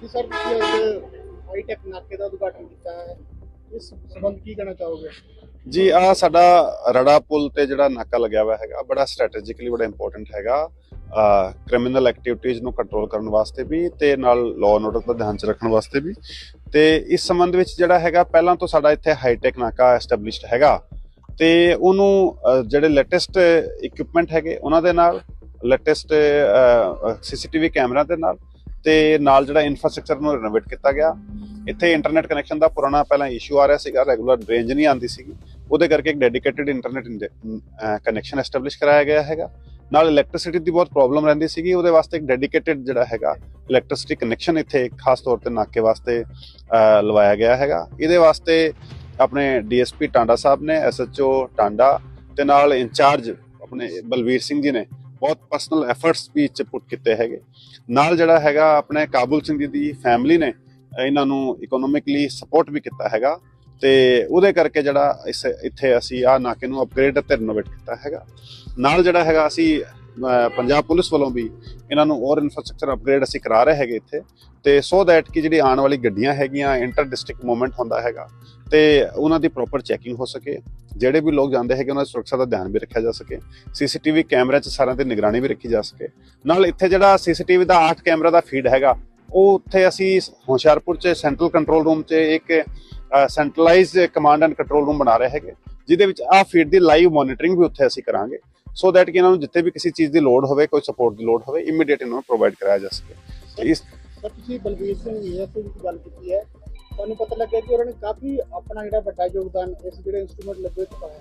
ਜੀ ਸਰ ਤੁਸੀਂ ਅੱਜ ਹਾਈਟੈਕ ਨਾਕੇ ਦਾ ਉਦਘਾਟਨ ਕੀਤਾ ਹੈ, ਇਸ ਸੰਬੰਧ ਕੀ ਕਹਿਣਾ ਚਾਹੋਗੇ? ਜੀ, ਆ ਸਾਡਾ ਰੜਾ ਪੁਲ ਤੇ ਜਿਹੜਾ ਨਾਕਾ ਲੱਗਿਆ ਹੋਇਆ ਹੈਗਾ, ਬੜਾ ਸਟ੍ਰੈਟੇਜਿਕਲੀ ਬੜਾ ਇੰਪੋਰਟੈਂਟ ਹੈਗਾ। ਕ੍ਰਿਮੀਨਲ ਐਕਟੀਵਿਟੀਜ਼ ਨੂੰ ਕੰਟਰੋਲ ਕਰਨ ਵਾਸਤੇ ਵੀ ਤੇ ਨਾਲ ਲਾਅ ਐਂਡ ਆਰਡਰ ਦਾ ਧਿਆਨ ਚ ਰੱਖਣ ਵਾਸਤੇ ਵੀ। ਤੇ ਇਸ ਸੰਬੰਧ ਵਿੱਚ ਜਿਹੜਾ ਹੈਗਾ, ਪਹਿਲਾਂ ਤੋਂ ਸਾਡਾ ਇੱਥੇ ਹਾਈਟੈਕ ਨਾਕਾ ਐਸਟੈਬਲਿਸ਼ਡ ਹੈਗਾ ਤੇ ਉਹਨੂੰ ਜਿਹੜੇ ਲੇਟੈਸਟ ਇਕਵਿਪਮੈਂਟ ਹੈਗੇ, ਉਹਨਾਂ ਦੇ ਨਾਲ ਲੈਟੈਸਟ ਸੀਸੀਟੀਵੀ ਕੈਮਰਾ ਦੇ ਨਾਲ ਤੇ ਨਾਲ ਜਿਹੜਾ ਇਨਫਰਾਸਟ੍ਰਕਚਰ ਨੂੰ ਰਿਨੋਵੇਟ ਕੀਤਾ ਗਿਆ। ਇੱਥੇ ਇੰਟਰਨੈਟ ਕਨੈਕਸ਼ਨ ਦਾ ਪੁਰਾਣਾ ਪਹਿਲਾਂ ਇਸ਼ੂ ਆ ਰਿਹਾ ਸੀਗਾ ਰੈਗੂਲਰ ਰੇਂਜ ਨਹੀਂ ਆਉਂਦੀ ਸੀਗੀ। ਉਹਦੇ ਕਰਕੇ ਇੱਕ ਡੈਡੀਕੇਟਿਡ ਇੰਟਰਨੈਟ ਕਨੈਕਸ਼ਨ ਐਸਟੈਬਲਿਸ਼ ਕਰਾਇਆ ਗਿਆ ਹੈਗਾ। ਨਾਲ ਇਲੈਕਟ੍ਰਿਸਿਟੀ ਦੀ ਬਹੁਤ ਪ੍ਰੋਬਲਮ ਰਹਿੰਦੀ ਸੀਗੀ, ਉਹਦੇ ਵਾਸਤੇ ਇੱਕ ਡੈਡੀਕੇਟਿਡ ਜਿਹੜਾ ਹੈਗਾ ਇਲੈਕਟ੍ਰਿਸਿਟੀ ਕਨੈਕਸ਼ਨ ਇੱਥੇ ਖਾਸ ਤੌਰ ਤੇ ਨਾਕੇ ਵਾਸਤੇ ਲਵਾਇਆ ਗਿਆ ਹੈਗਾ। ਇਹਦੇ ਵਾਸਤੇ ਆਪਣੇ ਡੀਐਸਪੀ ਟਾਂਡਾ ਸਾਹਿਬ ਨੇ ਐਸਐਚਓ ਟਾਂਡਾ ਤੇ ਨਾਲ ਇੰਚਾਰਜ ਆਪਣੇ ਬਲਵੀਰ ਸਿੰਘ ਜੀ ਨੇ ਬਹੁਤ ਪਰਸਨਲ ਐਫਰਟਸ ਵੀ ਇੱਥੇ ਪੁੱਟ ਕੀਤੇ ਹੈਗੇ। ਨਾਲ ਜਿਹੜਾ ਹੈਗਾ ਆਪਣੇ ਕਾਬੁਲ ਸਿੰਘ ਜੀ ਦੀ ਫੈਮਿਲੀ ਨੇ, ਇਹਨਾਂ ਨੂੰ ਇਕਨੋਮਿਕਲੀ ਸਪੋਰਟ ਵੀ ਕੀਤਾ ਹੈਗਾ ਤੇ ਉਹਦੇ ਕਰਕੇ ਜਿਹੜਾ ਇਸ, ਇੱਥੇ ਅਸੀਂ ਆ ਨਾਕੇ ਨੂੰ ਅਪਗ੍ਰੇਡ ਅਤੇ ਰਿਨੋਵੇਟ ਕੀਤਾ ਹੈਗਾ। ਨਾਲ ਜਿਹੜਾ ਹੈਗਾ ਅਸੀਂ ਪੰਜਾਬ ਪੁਲਿਸ ਵੱਲੋਂ ਵੀ ਇਹਨਾਂ ਨੂੰ ਹੋਰ ਇਨਫਰਾਸਟ੍ਰਕਚਰ ਅਪਗ੍ਰੇਡ ਅਸੀਂ ਕਰਾ ਰਹੇ ਹੈਗੇ ਇੱਥੇ। ਤੇ ਸੋ ਦੈਟ ਕਿ ਜਿਹੜੀ ਆਉਣ ਵਾਲੀ ਗੱਡੀਆਂ ਹੈਗੀਆਂ ਇੰਟਰ ਡਿਸਟ੍ਰਿਕਟ ਮੂਵਮੈਂਟ ਹੁੰਦਾ ਹੈਗਾ, ਤੇ ਉਹਨਾਂ ਦੀ ਪ੍ਰੋਪਰ ਚੈਕਿੰਗ ਹੋ ਸਕੇ। ਜਿਹੜੇ ਵੀ ਲੋਕ ਜਾਂਦੇ ਹੈਗੇ, ਉਹਨਾਂ ਦੀ ਸੁਰੱਖਿਆ ਦਾ ਧਿਆਨ ਵੀ ਰੱਖਿਆ ਜਾ ਸਕੇ। ਸੀਸੀਟੀਵੀ ਕੈਮਰੇ 'ਚ ਸਾਰਿਆਂ ਦੀ ਨਿਗਰਾਨੀ ਵੀ ਰੱਖੀ ਜਾ ਸਕੇ। ਨਾਲ ਇੱਥੇ ਜਿਹੜਾ ਸੀਸੀਟੀਵੀ ਦਾ 8 ਕੈਮਰਾ ਦਾ ਫੀਡ ਹੈਗਾ, ਉਹ ਉੱਥੇ ਅਸੀਂ ਹੁਸ਼ਿਆਰਪੁਰ 'ਚ ਸੈਂਟਰਲ ਕੰਟਰੋਲ ਰੂਮ 'ਚ ਇੱਕ centralised command and control room ਬਣਾ ਰਹੇ ਹੈਗੇ। ਜਿਹਦੇ ਵਿੱਚ ਆਹ ਫੀਡ ਦੀ ਲਾਈਵ ਮੋਨੀਟਰਿੰਗ ਵੀ ਉੱਥੇ ਅਸੀਂ ਕਰਾਂਗੇ। ਸੋ ਦੈਟ ਕਿ ਇਹਨਾਂ ਨੂੰ ਜਿੱਥੇ ਵੀ ਕਿਸੇ ਚੀਜ਼ ਦੀ ਲੋੜ ਹੋਵੇ ਕੋਈ ਸਪੋਰਟ ਦੀ ਲੋੜ ਹੋਵੇ ਇਮੀਡੀਏਟ ਇਹਨਾਂ ਨੂੰ ਪ੍ਰੋਵਾਈਡ ਕਰਾਇਆ ਜਾ ਸਕੇ। ਤੇ ਇਸ ਸਰ ਤੁਸੀਂ ਬਲਬੀਰ ਸਿੰਘ ਏਐਸਏ ਦੀ ਗੱਲ ਕੀਤੀ ਹੈ। ਤੁਹਾਨੂੰ ਪਤਾ ਲੱਗਿਆ ਕਿ ਉਹਨਾਂ ਨੇ ਕਾਫੀ ਆਪਣਾ ਜਿਹੜਾ ਵੱਡਾ ਯੋਗਦਾਨ ਇਸ ਜਿਹੜੇ ਇੰਸਟਰੂਮੈਂਟ ਲੱਗੇ ਚ ਪਾਇਆ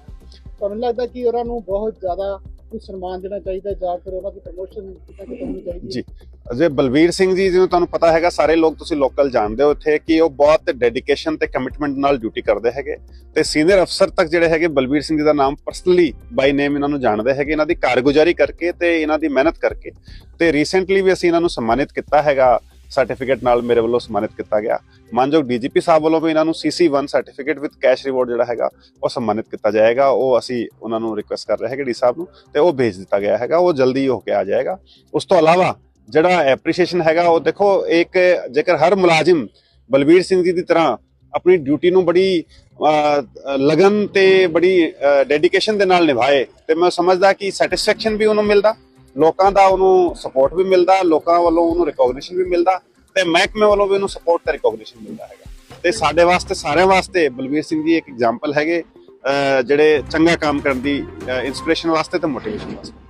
ਤੁਹਾਨੂੰ ਲੱਗਦਾ ਕਿ ਉਹਨਾਂ ਨੂੰ ਬਹੁਤ ਜ਼ਿਆਦਾ ਕੋਈ ਸਨਮਾਨ ਦੇਣਾ ਚਾਹੀਦਾ ਜਾਂ ਫਿਰ ਉਹਨਾਂ ਦੀ ਪ੍ਰਮੋਸ਼ਨ ਕਿਤੇ ਕਿਤੇ ਹੋਣੀ ਚਾਹੀਦੀ ਜੀ, ਅਜੇ ਬਲਵੀਰ ਸਿੰਘ ਜੀ, ਜਿਵੇਂ ਤੁਹਾਨੂੰ ਪਤਾ ਹੈਗਾ, ਸਾਰੇ ਲੋਕ ਤੁਸੀਂ ਲੋਕਲ ਜਾਣਦੇ ਹੋ ਇੱਥੇ ਕਿ ਉਹ ਬਹੁਤ ਡੈਡੀਕੇਸ਼ਨ ਤੇ ਕਮਿਟਮੈਂਟ ਨਾਲ ਡਿਊਟੀ ਕਰਦੇ ਹੈਗੇ। ਤੇ ਸੀਨੀਅਰ ਅਫਸਰ ਤੱਕ ਜਿਹੜੇ ਹੈਗੇ, ਬਲਵੀਰ ਸਿੰਘ ਜੀ ਦਾ ਨਾਮ ਪਰਸਨਲੀ ਬਾਈ ਨੇਮ ਇਹਨਾਂ ਨੂੰ ਜਾਣਦੇ ਹੈਗੇ, ਇਹਨਾਂ ਦੀ ਕਾਰਗੁਜ਼ਾਰੀ ਕਰਕੇ ਤੇ ਇਹਨਾਂ ਦੀ ਮਿਹਨਤ ਕਰਕੇ। ਤੇ ਰੀਸੈਂਟਲੀ ਵੀ ਅਸੀਂ ਇਹਨਾਂ ਨੂੰ ਸਨਮਾਨਿਤ ਕੀਤਾ ਹੈਗਾ। ਸਰਟੀਫਿਕੇਟ ਨਾਲ ਮੇਰੇ ਵੱਲੋਂ ਸਨਮਾਨਿਤ ਕੀਤਾ ਗਿਆ। ਮਾਨਯੋਗ ਡੀਜੀਪੀ ਸਾਹਿਬ ਵੱਲੋਂ ਵੀ ਇਹਨਾਂ ਨੂੰ CC1 certificate with cash reward ਜਿਹੜਾ ਹੈਗਾ, ਉਹ ਸਨਮਾਨਿਤ ਕੀਤਾ ਜਾਏਗਾ। ਉਹ ਅਸੀਂ ਉਹਨਾਂ ਨੂੰ ਰਿਕੁਐਸਟ ਕਰ ਰਹੇ ਹੈਗੇ ਡੀ ਸਾਹਿਬ ਨੂੰ ਤੇ ਉਹ ਭੇਜ ਦਿੱਤਾ ਗਿਆ ਹੈਗਾ। ਉਹ ਜਲਦੀ ਹੋ ਕੇ ਆ ਜਾਏਗਾ। ਉਸ ਤੋਂ ਇਲਾਵਾ ਜਿਹੜਾ ਐਪਰੀਸ਼ੀਏਸ਼ਨ ਹੈਗਾ, ਉਹ ਦੇਖੋ ਇੱਕ ਜੇਕਰ ਹਰ ਮੁਲਾਜ਼ਮ ਬਲਬੀਰ ਸਿੰਘ ਜੀ ਦੀ ਤਰ੍ਹਾਂ ਆਪਣੀ ਡਿਊਟੀ ਨੂੰ ਬੜੀ ਲਗਨ ਤੇ ਬੜੀ ਡੈਡੀਕੇਸ਼ਨ ਦੇ ਨਾਲ ਨਿਭਾਏ, ਤੇ ਮੈਂ ਸਮਝਦਾ ਕਿ ਸੈਟੀਸਫੈਕਸ਼ਨ ਵੀ ਉਹਨੂੰ ਮਿਲਦਾ। ਲੋਕਾਂ ਦਾ ਉਹਨੂੰ ਸਪੋਰਟ ਵੀ ਮਿਲਦਾ, ਲੋਕਾਂ ਵੱਲੋਂ ਉਹਨੂੰ ਰਿਕੋਗਨੀਸ਼ਨ ਵੀ ਮਿਲਦਾ ਤੇ ਮਹਿਕਮੇ ਵੱਲੋਂ ਵੀ ਉਹਨੂੰ ਸਪੋਰਟ ਤੇ ਰਿਕੋਗਨੀਸ਼ਨ ਮਿਲਦਾ ਹੈਗਾ। ਤੇ ਸਾਡੇ ਵਾਸਤੇ, ਸਾਰਿਆਂ ਵਾਸਤੇ ਬਲਵੀਰ ਸਿੰਘ ਜੀ ਇੱਕ ਐਗਜ਼ਾਮਪਲ ਹੈਗੇ ਜਿਹੜੇ ਚੰਗਾ ਕੰਮ ਕਰਨ ਦੀ ਇਨਸਪੀਰੇਸ਼ਨ ਵਾਸਤੇ ਤੇ ਮੋਟੀਵੇਸ਼ਨ ਵਾਸਤੇ।